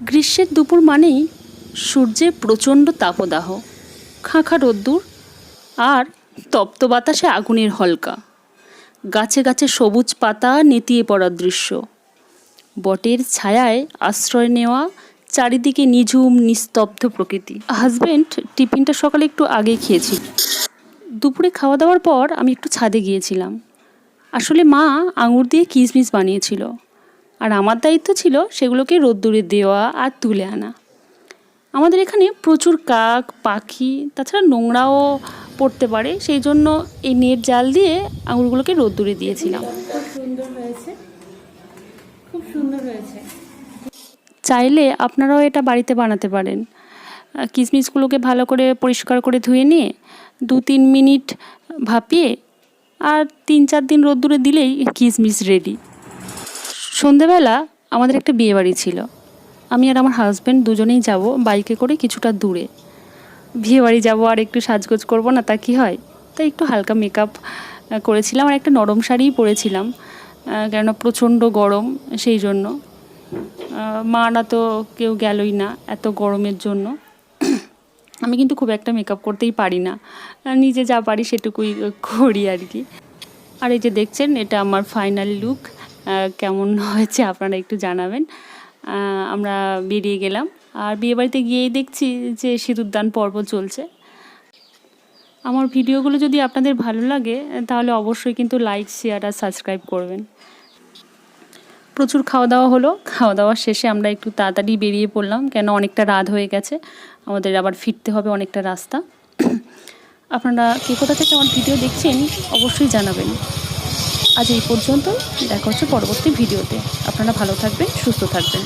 গ্রীষ্মের দুপুর মানেই সূর্যের প্রচণ্ড তাপদাহ, খাঁখা রোদ্দুর আর তপ্ত বাতাসে আগুনের হলকা। গাছে গাছে সবুজ পাতা নেতিয়ে পড়ার দৃশ্য। বটের ছায়ায় আশ্রয় নেওয়া, চারিদিকে নিঝুম, নিস্তব্ধ প্রকৃতি। হাজবেন্ড টিফিনটা সকালে একটু আগে খেয়েছি দুপুরে খাওয়া দাওয়ার পর আমি একটু ছাদে গিয়েছিলাম। আসলে মা আঙুর দিয়ে কিশমিশ বানিয়েছিল। আর আমার দায়িত্ব ছিল সেগুলোকে রোদ্দুরে দেওয়া আর তুলে আনা। আমাদের এখানে প্রচুর কাক পাখি তাছাড়া নোংরাও পড়তে পারে। সেই জন্য এই নেট জাল দিয়ে আঙুরগুলোকে রোদ্দুরে দিয়েছিলাম। খুব সুন্দর হয়েছে। খুব সুন্দর হয়েছে। চাইলে আপনারাও এটা বাড়িতে বানাতে পারেন। কিশমিশগুলোকে ভালো করে পরিষ্কার করে ধুয়ে নিয়ে দু তিন মিনিট ভাপিয়ে আর তিন চার দিন রোদ্দুরে দিলেই কিশমিশ রেডি সন্ধেবেলা আমাদের একটা বিয়ে বাড়ি ছিল। আমি আর আমার হাজব্যান্ড দুজনেই যাব বাইকে করে কিছুটা দূরে। বিয়ে বাড়ি যাব আর একটু সাজগোজ করব না তা কি হয়? তাই একটু হালকা মেকআপ করেছিলাম আর একটা নরম শাড়িই পরেছিলাম কেননা প্রচণ্ড গরম সেই জন্য। আহ, মারা তো কেউ গেলই না এত গরমের জন্য। আমি কিন্তু খুব একটা মেকআপ করতেই পারি না। নিজে যা পারি সেটুকুই করি আর কি। আর এই যে দেখছেন এটা আমার ফাইনাল লুক কেমন হয়েছে আপনারা একটু জানাবেন। আমরা বেরিয়ে গেলাম। আর বিয়েবাড়িতে গিয়েই দেখছি যে সিঁদুরদান পর্ব চলছে। আমার ভিডিওগুলো যদি আপনাদের ভালো লাগে, তাহলে অবশ্যই কিন্তু লাইক শেয়ার আর সাবস্ক্রাইব করবেন। প্রচুর খাওয়া দাওয়া হলো। খাওয়া দাওয়া শেষে আমরা একটু তাড়াতাড়ি বেরিয়ে পড়লাম, কেন অনেকটা রাত হয়ে গেছে। আমাদের আবার ফিরতে হবে অনেকটা রাস্তা। আপনারা কে কোথা থেকে আমার ভিডিও দেখছেন, অবশ্যই জানাবেন। আজ এই পর্যন্ত দেখা হচ্ছে পরবর্তী ভিডিওতে। আপনারা ভালো থাকবেন সুস্থ থাকবেন।